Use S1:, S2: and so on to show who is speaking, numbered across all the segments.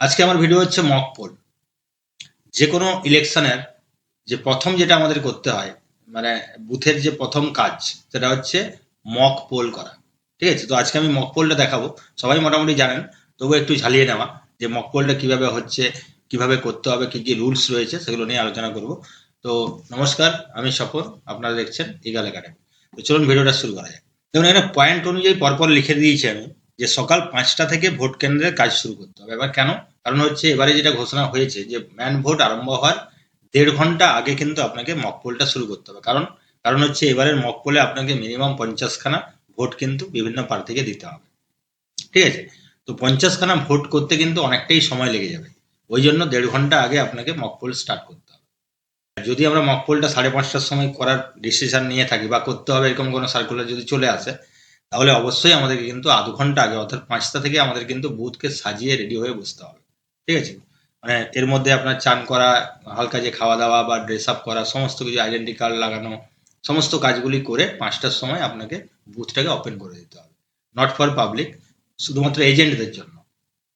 S1: আজকে আমার ভিডিও হচ্ছে মক পোল যে কোনো ইলেকশনের যে প্রথম যেটা আমাদের করতে হয় মানে বুথের যে প্রথম কাজ, সেটা হচ্ছে মক পোল করা। ঠিক আছে? তো আজকে আমি মক পোলটা দেখাবো। সবাই মোটামুটি জানেন তবু একটু ঝালিয়ে নেওয়া যে মক পোলটা কীভাবে হচ্ছে, কীভাবে করতে হবে, কি কি রুলস রয়েছে, সেগুলো নিয়ে আলোচনা করব। তো নমস্কার, আমি স্বপন, আপনারা দেখছেন ইগাল একাডেমি তো চলুন ভিডিওটা শুরু করা যায় দেখুন, এখানে পয়েন্ট অনুযায়ী পরপর লিখে দিয়েছি আমি। যে সকাল পাঁচটা থেকে ভোট কেন্দ্রের কাজ শুরু করতে হবে। এবার কেন? কারণ হচ্ছে এবারে যেটা ঘোষণা হয়েছে যে ম্যান ভোট আরম্ভ হওয়ার দেড় ঘণ্টা আগে কিন্তু আপনাকে মক পোলটা শুরু করতে হবে। কারণ কারণ হচ্ছে এবারের মক পোলে আপনাকে মিনিমাম পঞ্চাশখানা ভোট কিন্তু বিভিন্ন প্রার্থীকে দিতে হবে। ঠিক আছে? তো পঞ্চাশখানা ভোট করতে কিন্তু অনেকটাই সময় লেগে যাবে। ওই জন্য দেড় ঘণ্টা আগে আপনাকে মক পোল স্টার্ট করতে হবে। যদি আমরা মক পোলটা সাড়ে পাঁচটার সময় করার ডিসিশন নিয়ে থাকি বা করতে হবে এরকম কোনো সার্কুলার যদি চলে আসে তাহলে অবশ্যই আমাদেরকে কিন্তু আধ ঘণ্টা আগে, অর্থাৎ পাঁচটা থেকে আমাদের কিন্তু বুথকে সাজিয়ে রেডি হয়ে বসতে হবে। ঠিক আছে? মানে এর মধ্যে আপনার চান করা, হালকা যে খাওয়া দাওয়া বা ড্রেস আপ করা, সমস্ত কিছু আইডেন্টি কার্ড লাগানো, সমস্ত কাজগুলি করে পাঁচটার সময় আপনাকে বুথটাকে ওপেন করে দিতে হবে। নট ফর পাবলিক শুধুমাত্র এজেন্টদের জন্য।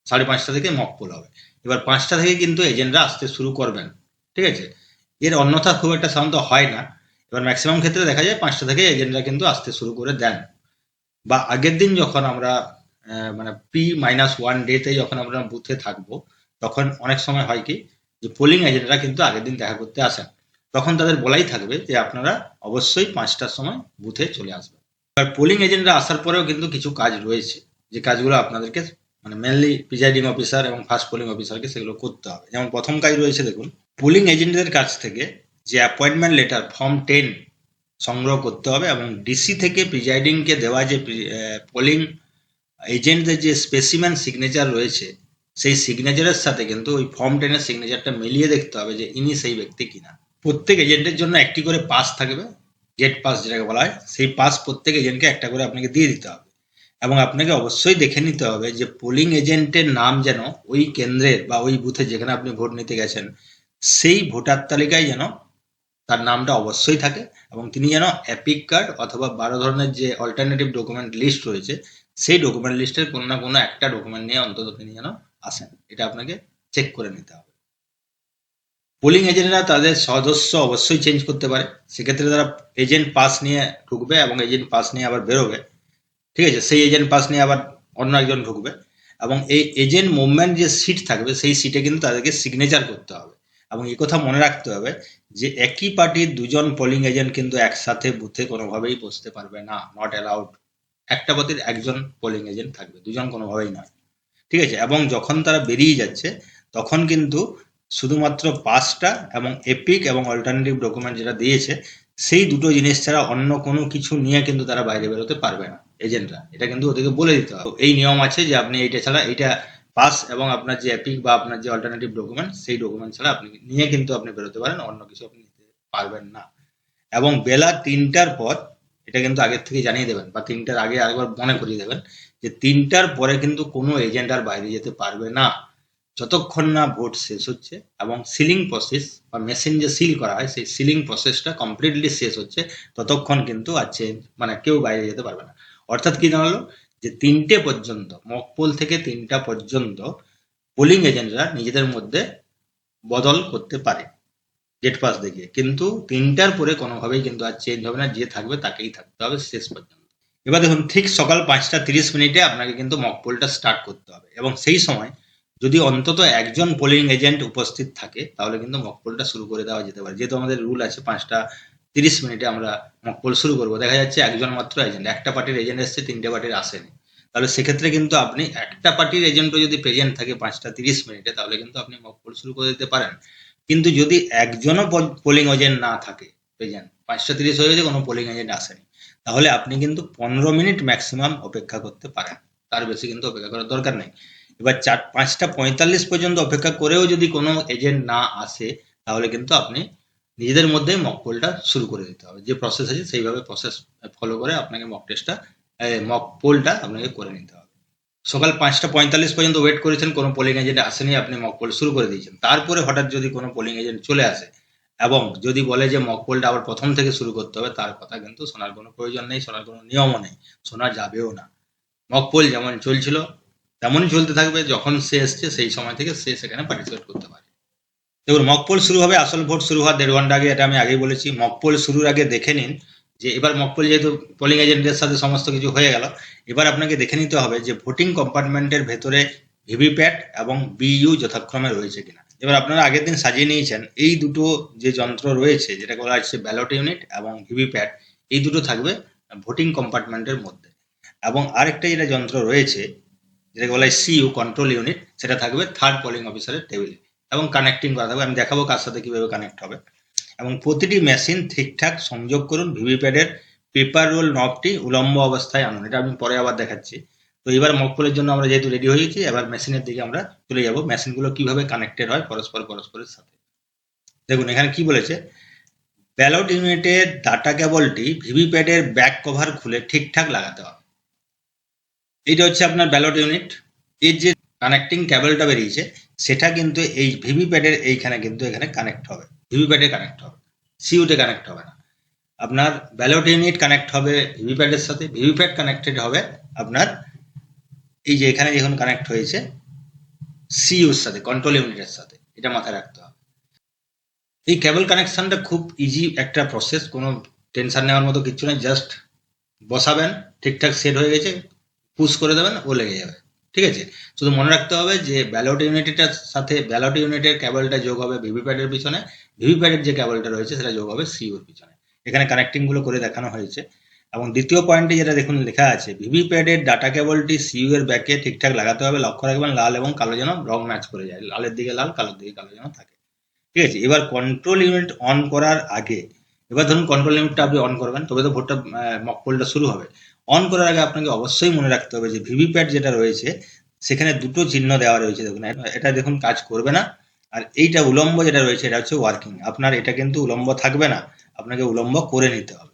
S1: সাড়ে পাঁচটা থেকে মক পোল হবে। এবার পাঁচটা থেকে কিন্তু এজেন্টরা আসতে শুরু করবেন। ঠিক আছে? এর অন্যথা খুব একটা সাধারণত হয় না। এবার ম্যাক্সিমাম ক্ষেত্রে দেখা যায় পাঁচটা থেকে এজেন্টরা কিন্তু আসতে শুরু করে দেন। বা আগের দিন যখন আমরা মানে পি মাইনাস ওয়ান ডেতে যখন আমরা বুথে থাকব, তখন অনেক সময় হয় কি, যে পোলিং এজেন্টরা কিন্তু আগের দিন দেখা করতে আসেন। তখন তাদের বলাই থাকবে যে আপনারা অবশ্যই পাঁচটার সময় বুথে চলে আসবেন। এবার পোলিং এজেন্টরা আসার পরেও কিন্তু কিছু কাজ রয়েছে, যে কাজগুলো আপনাদেরকে মানে মেনলি প্রিজাইডিং অফিসার এবং ফার্স্ট পোলিং অফিসারকে সেগুলো করতে হবে। যেমন প্রথম কাজ রয়েছে দেখুন পোলিং এজেন্টদের কাছ থেকে যে অ্যাপয়েন্টমেন্ট লেটার ফর্ম টেন সংগ্রহ করতে হবে এবং ডিসি থেকে প্রিজাইডিংকে দেওয়া যে পোলিং এজেন্টদের যে স্পেসিম্যান সিগনেচার রয়েছে, সেই সিগনেচারের সাথে কিন্তু ওই ফর্ম টেনের সিগনেচারটা মিলিয়ে দেখতে হবে যে ইনি সেই ব্যক্তি কিনা। প্রত্যেক এজেন্টের জন্য একটি করে পাস থাকবে গেট পাস যেটাকে বলা হয়, সেই পাস প্রত্যেক এজেন্টকে একটা করে আপনাকে দিয়ে দিতে হবে। এবং আপনাকে অবশ্যই দেখে নিতে হবে যে পোলিং এজেন্টের নাম যেন ওই কেন্দ্রের বা ওই বুথে যেখানে আপনি ভোট নিতে গেছেন, সেই ভোটার তালিকায় যেন তার নামটা অবশ্যই থাকে এবং তিনি যেন অ্যাপিক কার্ড অথবা বারো ধরনের যে অল্টারনেটিভ ডকুমেন্ট লিস্ট রয়েছে, সেই ডকুমেন্ট লিস্টের কোনো না কোনো একটা ডকুমেন্ট নিয়ে অন্তত তিনি যেন আসেন। এটা আপনাকে চেক করে নিতে হবে। পোলিং এজেন্টরা তাদের সদস্য অবশ্যই চেঞ্জ করতে পারে। সেক্ষেত্রে তারা এজেন্ট পাস নিয়ে ঢুকবে এবং এজেন্ট পাস নিয়ে আবার বেরোবে। ঠিক আছে? সেই এজেন্ট পাস নিয়ে আবার অন্য একজন ঢুকবে এবং এই এজেন্ট মুভমেন্ট যে সিট থাকবে, সেই সিটে কিন্তু তাদেরকে সিগনেচার করতে হবে। এবং কথা মনে রাখতে হবে যে একই পার্টির দুজন পোলিং এজেন্ট কিন্তু একসাথে বুথে কোনোভাবেই বসতে পারবে না নট অ্যালাউড একটা পার্টির একজন পোলিং এজেন্ট থাকবে, দুজন কোনোভাবেই নয়। ঠিক আছে? এবং যখন তারা বেরিয়ে যাচ্ছে, তখন কিন্তু শুধুমাত্র পাসটা এবং এপিক এবং অল্টারনেটিভ ডকুমেন্ট যেটা দিয়েছে, সেই দুটো জিনিস ছাড়া অন্য কোনো কিছু নিয়ে কিন্তু তারা বাইরে বেরোতে পারবে না এজেন্টরা এটা কিন্তু ওদেরকে বলে দিতে হবে। এই নিয়ম আছে যে আপনি এইটা ছাড়া এইটা পাস এবং আপনার যে অ্যাপিক বা আপনার যে অল্টারনেটিভ ডকুমেন্ট সেই ডকুমেন্ট ছাড়া আপনি নিয়ে কিন্তু আপনি বেরোতে পারেন, অন্য কিছু আপনি নিতে পারবেন না। এবং বেলা তিনটার পর, এটা কিন্তু আগের থেকে জানিয়ে দেবেন, বা তিনটার আগে আরেকবার মনে করিয়ে দেবেন, যে তিনটার পরে কিন্তু কোনো এজেন্ট আর বাইরে যেতে পারবে না। যতক্ষণ না ভোট শেষ হচ্ছে এবং সিলিং প্রসেস বা মেশিন যে সিল করা হয়, সেই সিলিং প্রসেসটা কমপ্লিটলি শেষ হচ্ছে, ততক্ষণ কিন্তু আর চেঞ্জ মানে কেউ বাইরে যেতে পারবে না। অর্থাৎ কি জানালো যে তিনটে পর্যন্ত মকপোল থেকে তিনটা পর্যন্ত পোলিং এজেন্টরা নিজেদের মধ্যে বদল করতে পারে গেট পাস দেখিয়ে কিন্তু তিনটার পরে কোনোভাবেই কিন্তু আর চেঞ্জ হবে না, যে থাকবে তাকেই থাকতে হবে শেষ পর্যন্ত। এবার দেখুন, ঠিক সকাল পাঁচটা তিরিশ মিনিটে আপনাকে কিন্তু মকপোলটা স্টার্ট করতে হবে। এবং সেই সময় যদি অন্তত একজন পোলিং এজেন্ট উপস্থিত থাকে, তাহলে কিন্তু মকপোলটা শুরু করে দেওয়া যেতে পারে। যেহেতু আমাদের রুল আছে পাঁচটা তিরিশ মিনিটে আমরা মকপোল শুরু করব। দেখা যাচ্ছে একজন মাত্র এজেন্ট একটা পার্টির এজেন্ট এসছে, তিনটে পার্টির আসেনি। তাহলে সেক্ষেত্রে কিন্তু আপনি একটা পার্টির এজেন্টও যদি প্রেজেন্ট থাকে পাঁচটা তিরিশ মিনিটে, তাহলে কিন্তু আপনি মকপোল শুরু করে দিতে পারেন। কিন্তু যদি একজনও পোলিং এজেন্ট না থাকে প্রেজেন্ট পাঁচটা তিরিশ হয়ে গেছে, কোনো পোলিং এজেন্ট আসেনি, তাহলে আপনি কিন্তু পনেরো মিনিট ম্যাক্সিমাম অপেক্ষা করতে পারেন। তার বেশি কিন্তু অপেক্ষা করার দরকার নেই। এবার চার পাঁচটা পঁয়তাল্লিশ পর্যন্ত অপেক্ষা করেও যদি কোনো এজেন্ট না আসে, তাহলে কিন্তু আপনি নিজেদের মধ্যেই মক পোলটা শুরু করে দিতে হবে। যে প্রসেস আছে সেইভাবে প্রসেস ফলো করে আপনাকে মক টেস্টটা মক পোলটা আপনাকে করে নিতে হবে। সকাল পাঁচটা পঁয়তাল্লিশ পর্যন্ত ওয়েট করেছেন, কোনো পোলিং এজেন্ট আসেনি, আপনি মক পোল শুরু করে দিয়েছেন। তারপরে হঠাৎ যদি কোনো পোলিং এজেন্ট চলে আসে এবং যদি বলে যে মক পোলটা আবার প্রথম থেকে শুরু করতে হবে, তার কথা কিন্তু শোনার কোনো প্রয়োজন নেই, শোনার কোনো নিয়মও নেই, শোনা যাবেও না। মক পোল যেমন চলছিল, তেমনই চলতে থাকবে, যখন সে এসছে সেই সময় থেকে সে সেখানে পার্টিসিপেট করতে পারে। দেখুন, মকপোল শুরু হবে, আসল ভোট শুরু হওয়ার দেড় ঘণ্টা আগে, এটা আমি আগেই বলেছি। মকপোল শুরুর আগে দেখে নিন যে, এবার মকপোল যেহেতু পোলিং এজেন্টদের সাথে সমস্ত কিছু হয়ে গেল, এবার আপনাকে দেখে নিতে হবে যে ভোটিং কম্পার্টমেন্টের ভেতরে ভিভিপ্যাট এবং বিইউ যথাক্রমে রয়েছে কিনা। এবার আপনারা আগের দিন সাজিয়ে নিয়েছেন, এই দুটো যে যন্ত্র রয়েছে যেটা বলা হচ্ছে ব্যালট ইউনিট এবং ভিভিপ্যাট, এই দুটো থাকবে ভোটিং কম্পার্টমেন্টের মধ্যে। এবং আরেকটা যেটা যন্ত্র রয়েছে, যেটাকে বলা হয় সিইউ কন্ট্রোল ইউনিট সেটা থাকবে থার্ড পোলিং অফিসারের টেবিলে এবং কানেক্টিং করা থাকবে। আমি দেখাবো কার সাথে কীভাবে কানেক্ট হবে। এবং প্রতিটি মেশিন ঠিকঠাক সংযোগ করুন ভিভিপ্যাডের পেপার রোল নবটি উলম্ব অবস্থায় আনুন। এটা আমি পরে আবার দেখাচ্ছি। তো এবার মকপলের জন্য আমরা যেহেতু রেডি হয়ে গেছি এবার মেশিনের দিকে আমরা চলে যাব। মেশিনগুলো কীভাবে কানেক্টেড হয় পরস্পর পরস্পরের সাথে। দেখুন, এখানে কি বলেছে? ব্যালট ইউনিটের ডাটা কেবলটি ভিভিপ্যাডের ব্যাক কভার খুলে ঠিকঠাক লাগাতে হবে। এইটা হচ্ছে আপনার ব্যালট ইউনিট এর যে কানেক্টিং কেবলটা বেরিয়েছে সেটা কিন্তু এই ভিভিপ্যাডের এইখানে কিন্তু এখানে কানেক্ট হবে। ভিভিপ্যাডে কানেক্ট হবে। সিউতে কানেক্ট হবে না। আপনার ব্যালট ইউনিট কানেক্ট হবে ভিভিপ্যাডের সাথে। ভিভিপ্যাড কানেক্টেড হবে আপনার এই যে এখানে যখন কানেক্ট হয়েছে সিইউর সাথে কন্ট্রোল ইউনিটের সাথে। এটা মাথায় রাখতে হবে। এই কেবল কানেকশনটা খুব ইজি একটা প্রসেস কোনো টেনশন নেওয়ার মতো কিছু নেই। জাস্ট বসাবেন, ঠিকঠাক সেট হয়ে গেছে পুশ করে দেবেন, ও লেগে যাবে। ঠিক আছে? শুধু মনে রাখতে হবে যে ব্যালট ইউনিটটার সাথে, ব্যালট ইউনিটের ক্যাবলটা যোগ হবে ভিভিপ্যাডের পিছনে। ভিভিপ্যাডের যে ক্যাবলটা রয়েছে, সেটা যোগ হবে সিইউর পিছনে। এখানে কানেক্টিংগুলো করে দেখানো হয়েছে। এবং দ্বিতীয় পয়েন্টে যেটা দেখুন, লেখা আছে ভিভিপ্যাডের ডাটা কেবলটি সিইউ এর ব্যাকে ঠিকঠাক লাগাতে হবে। লক্ষ্য রাখবেন, লাল এবং কালো যেন রং ম্যাচ করে যায়। লালের দিকে লাল, কালোর দিকে কালো যেন থাকে। ঠিক আছে? এবার কন্ট্রোল ইউনিট অন করার আগে এবার ধরুন কন্ট্রোল লিমিটটা আপনি অন করবেন, তবে তো ভোটটা মকপোলটা শুরু হবে। অন করার আগে আপনাকে অবশ্যই মনে রাখতে হবে যে ভিভিপ্যাট যেটা রয়েছে, সেখানে দুটো চিহ্ন দেওয়া রয়েছে দেখুন। এটা দেখুন কাজ করবে না, আর এইটা উলম্ব যেটা রয়েছে, এটা হচ্ছে ওয়ার্কিং আপনার এটা কিন্তু উলম্ব থাকবে না, আপনাকে উলম্ব করে নিতে হবে।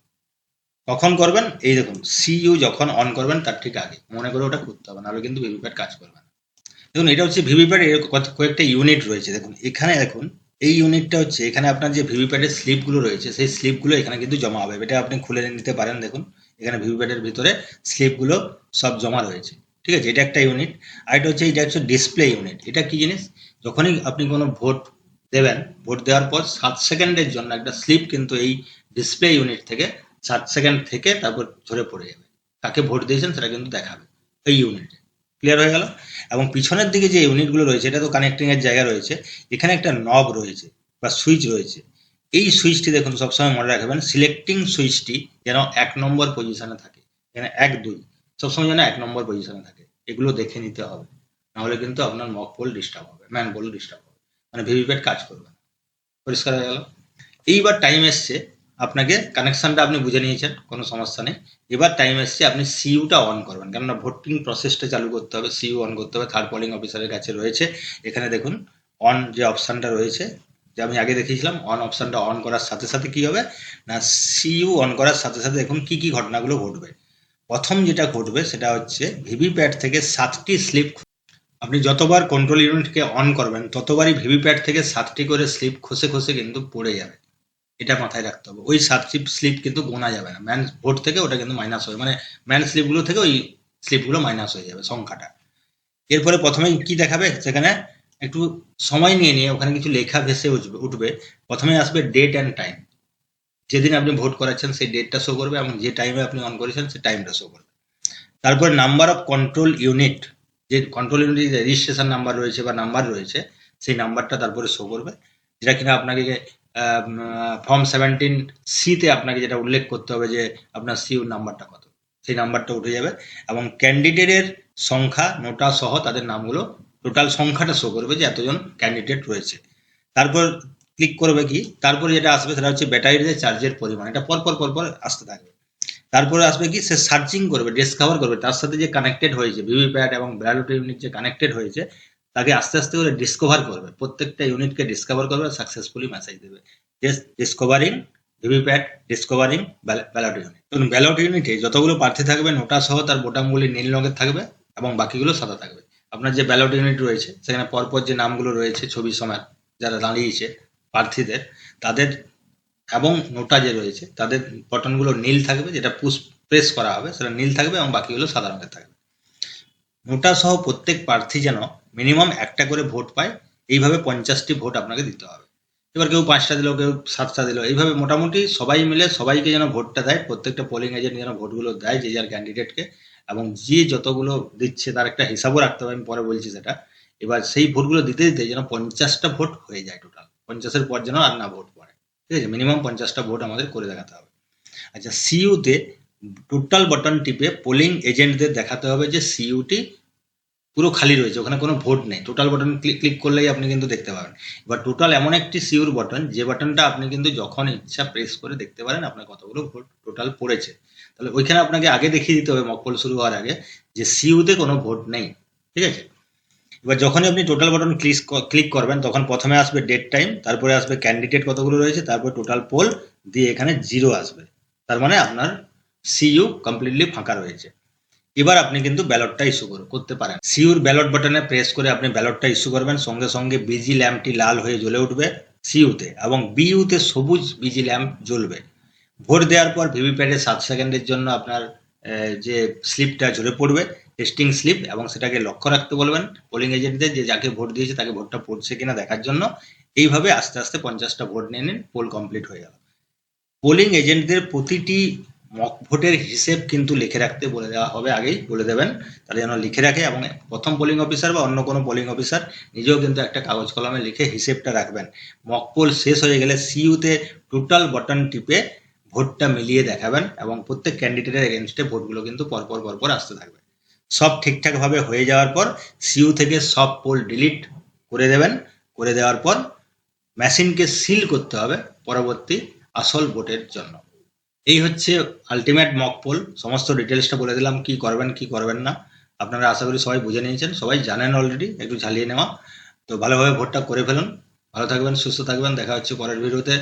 S1: কখন করবেন? এই দেখুন সিইউ যখন অন করবেন, তার ঠিক আগে। মনে করে ওটা করতে হবে, নাহলে কিন্তু ভিভিপ্যাট কাজ করবে না। দেখুন, এটা হচ্ছে ভিভিপ্যাট এর কয়েকটা ইউনিট রয়েছে। দেখুন, এখানে দেখুন এই ইউনিটটা হচ্ছে, এখানে আপনার যে ভিভিপ্যাটের স্লিপগুলো রয়েছে, সেই স্লিপগুলো এখানে কিন্তু জমা হবে। এটা আপনি খুলে নিতে পারেন, দেখুন। এখানে ভিভিপ্যাটের ভিতরে স্লিপগুলো সব জমা রয়েছে। ঠিক আছে? এটা একটা ইউনিট আর এটা হচ্ছে এটা হচ্ছে ডিসপ্লে ইউনিট এটা কি জিনিস? যখনই আপনি কোনো ভোট দেবেন, ভোট দেওয়ার পর সাত সেকেন্ডের জন্য একটা স্লিপ কিন্তু এই ডিসপ্লে ইউনিট থেকে সাত সেকেন্ড থেকে তারপর ঝরে পড়ে যাবে। কাকে ভোট দিয়েছেন সেটা কিন্তু দেখাবে, এই ইউনিটে ক্লিয়ার হয়ে গেল? এবং পিছনের দিকে যে ইউনিটগুলো রয়েছে, এটা তো কানেক্টিং এর জায়গা রয়েছে, এখানে একটা নব রয়েছে বা সুইচ রয়েছে। এই সুইচটি দেখুন, সবসময় মনে রাখবেন সিলেক্টিং সুইচটি যেন এক নম্বর পজিশনে থাকে এখানে এক দুই, সবসময় যেন এক নম্বর পজিশনে থাকে। এগুলো দেখে নিতে হবে, নাহলে কিন্তু আপনার মক পোল ডিস্টার্ব হবে ম্যান পোল ডিস্টার্ব হবে মানে ভিভিপ্যাট কাজ করবে না। পরিষ্কার হয়ে গেল? এইবার টাইম এসছে আপনাকে কানেকশনটা আপনি বুঝে নিয়েছেন, কোনো সমস্যা নেই। এবার টাইম এসছে আপনি সিইউটা অন করবেন, কেননা ভোটিং প্রসেসটা চালু করতে হবে সিইউ অন করতে হবে থার্ড পোলিং অফিসারের কাছে রয়েছে। এখানে দেখুন অন যে অপশানটা রয়েছে, যে আমি আগে দেখিয়েছিলাম অন অপশানটা অন করার সাথে সাথে কি হবে? না সিইউ অন করার সাথে সাথে দেখুন কি কি ঘটনাগুলো ঘটবে। প্রথম যেটা ঘটবে সেটা হচ্ছে ভিভিপ্যাট থেকে সাতটি স্লিপ আপনি যতবার কন্ট্রোল ইউনিটকে অন করবেন, ততবারই ভিভিপ্যাট থেকে সাতটি করে স্লিপ খসে খসে কিন্তু পড়ে যাবে। এটা মাথায় রাখতে হবে। ওই সাতটি স্লিপ কিন্তু গোনা যাবে না। ম্যান ভোট থেকে ওটা কিন্তু মাইনাস হবে মানে ম্যান স্লিপগুলো থেকে ওই স্লিপগুলো মাইনাস হয়ে যাবে সংখ্যাটা। এরপরে প্রথমে কি দেখাবে? সেখানে একটু সময় নিয়ে নিয়ে ওখানে কিছু লেখা ভেসে উঠবে উঠবে। প্রথমে আসবে ডেট অ্যান্ড টাইম যেদিন আপনি ভোট করাচ্ছেন সেই ডেটটা শো করবে এবং যে টাইমে আপনি অন করেছেন সেই টাইমটা শো করবে। তারপরে নাম্বার অফ কন্ট্রোল ইউনিট যে কন্ট্রোল ইউনিট রেজিস্ট্রেশন নাম্বার রয়েছে বা নাম্বার রয়েছে, সেই নাম্বারটা তারপরে শো করবে। যেটা কিনা আপনাকে ফর্ম সেভেন্টিন সিতে আপনাকে যেটা উল্লেখ করতে হবে যে আপনার সিউ নাম্বারটা কত। সেই নাম্বারটা উঠে যাবে এবং ক্যান্ডিডেটের সংখ্যা, নোটা সহ তাদের নামগুলো টোটাল সংখ্যাটা শো করবে যে এতজন ক্যান্ডিডেট রয়েছে। তারপর ক্লিক করবে কি? তারপরে যেটা আসবে সেটা হচ্ছে ব্যাটারিতে চার্জের পরিমাণ। এটা পরপর পরপর আসতে থাকবে। তারপরে আসবে কি? সে সার্চিং করবে ডিসকভার করবে। তার সাথে যে কানেক্টেড হয়েছে, ভিভিপ্যাট এবং ব্যালট ইউনিট যে কানেক্টেড হয়েছে তাকে আস্তে আস্তে করে ডিসকভার করবে। প্রত্যেকটা ইউনিটকে ডিসকভার করবে সাকসেসফুলি মেসেজ দেবে। Discovering VVPAT discovering ballot unit এবং ব্যালট ইউনিটে যতগুলো প্রার্থী থাকবে, নোটা সহ তার বোটামগুলি নীল রঙের থাকবে এবং বাকিগুলো সাদা থাকবে। আপনার যে ব্যালট ইউনিট রয়েছে, সেখানে পরপর যে নামগুলো রয়েছে, ছবি সময় যারা দাঁড়িয়েছে প্রার্থীদের, তাদের এবং নোটা যে রয়েছে, তাদের বটনগুলো নীল থাকবে, যেটা পুশ প্রেস করা হবে, সেটা নীল থাকবে এবং বাকিগুলো সাদা রঙের থাকবে। নোটা সহ প্রত্যেক প্রার্থী যেন মিনিমাম একটা করে ভোট পায়, এইভাবে পঞ্চাশটি ভোট আপনাকে দিতে হবে। এবার কেউ পাঁচটা দিল, কেউ সাতটা দিল, এইভাবে মোটামুটি সবাই মিলে সবাইকে যেন ভোটটা দেয়, প্রত্যেকটা পোলিং এজেন্ট যেন ভোটগুলো দেয়, যে যার ক্যান্ডিডেটকে এবং যে যতগুলো দিচ্ছে তার একটা হিসাবও রাখতে হবে, আমি পরে বলছি সেটা। এবার সেই ভোটগুলো দিতে দিতে যেন পঞ্চাশটা ভোট হয়ে যায় টোটাল পঞ্চাশের পর যেন আর না ভোট পড়ে। ঠিক আছে? মিনিমাম পঞ্চাশটা ভোট আমাদের করে দেখাতে হবে। আচ্ছা সিইউতে টোটাল বটন টিপে পোলিং এজেন্টদের দেখাতে হবে যে সিইউটি পুরো খালি রয়েছে, ওখানে কোনো ভোট নেই। টোটাল বটন ক্লিক করলেই আপনি কিন্তু দেখতে পাবেন। এবার টোটাল এমন একটি সিউর বটন যে বাটনটা আপনি কিন্তু যখন ইচ্ছা প্রেস করে দেখতে পারেন, আপনার কতগুলো ভোট টোটাল পড়েছে। তাহলে ওইখানে আপনাকে আগে দেখিয়ে দিতে হবে মকপল শুরু হওয়ার আগে, যে সিউতে কোনো ভোট নেই, ঠিক আছে? এবার যখনই আপনি টোটাল বাটন ক্লিক ক্লিক করবেন, তখন প্রথমে আসবে ডেট টাইম তারপরে আসবে ক্যান্ডিডেট কতগুলো রয়েছে, তারপর টোটাল পোল দিয়ে এখানে জিরো আসবে। তার মানে আপনার সিইউ কমপ্লিটলি ফাঁকা রয়েছে। এবার আপনি কিন্তু ব্যালটটা ইস্যু করতে পারেন। সিউর ব্যালট বাটনে প্রেস করে আপনি ব্যালটটা ইস্যু করবেন। সঙ্গে সঙ্গে বিজি ল্যাম্পটি লাল হয়ে জ্বলে উঠবে সিইউতে এবং বিইউতে সবুজ বিজি ল্যাম্প জ্বলবে। ভোট দেওয়ার পর ভিভিপ্যাটে সাত সেকেন্ডের জন্য আপনার যে স্লিপটা ঝরে পড়বে টেস্টিং স্লিপ এবং সেটাকে লক্ষ্য রাখতে বলবেন পোলিং এজেন্টদের যে যাকে ভোট দিয়েছে তাকে ভোটটা পড়ছে কিনা দেখার জন্য। এইভাবে আস্তে আস্তে পঞ্চাশটা ভোট নিয়ে নিন পোল কমপ্লিট হয়ে গেল। পোলিং এজেন্টদের প্রতিটি মক ভোটের হিসেব কিন্তু লিখে রাখতে বলে দেওয়া হবে আগেই, বলে দেবেন। তারা যেন লিখে রাখে এবং প্রথম পোলিং অফিসার বা অন্য কোনো পোলিং অফিসার নিজেও কিন্তু একটা কাগজ কলমে লিখে হিসেবটা রাখবেন। মক পোল শেষ হয়ে গেলে সিইউতে টোটাল বটন টিপে ভোটটা মিলিয়ে দেখাবেন এবং প্রত্যেক ক্যান্ডিডেটের এগেনস্টে ভোটগুলো কিন্তু পরপর পরপর আসতে থাকবে। সব ঠিকঠাকভাবে হয়ে যাওয়ার পর সিইউ থেকে সব পোল ডিলিট করে দেবেন। করে দেওয়ার পর মেশিনকে সিল করতে হবে পরবর্তী আসল ভোটের জন্য। এই হচ্ছে আলটিমেট মক পোল সমস্ত ডিটেলসটা বলে দিলাম, কি করবেন কি করবেন না। আপনারা আশা করি সবাই বুঝে নিয়েছেন, সবাই জানেন অলরেডি একটু ঝালিয়ে নেওয়া। তো ভালোভাবে ভোটটা করে ফেলুন। ভালো থাকবেন, সুস্থ থাকবেন, দেখা হচ্ছে পরের ভিডিওতে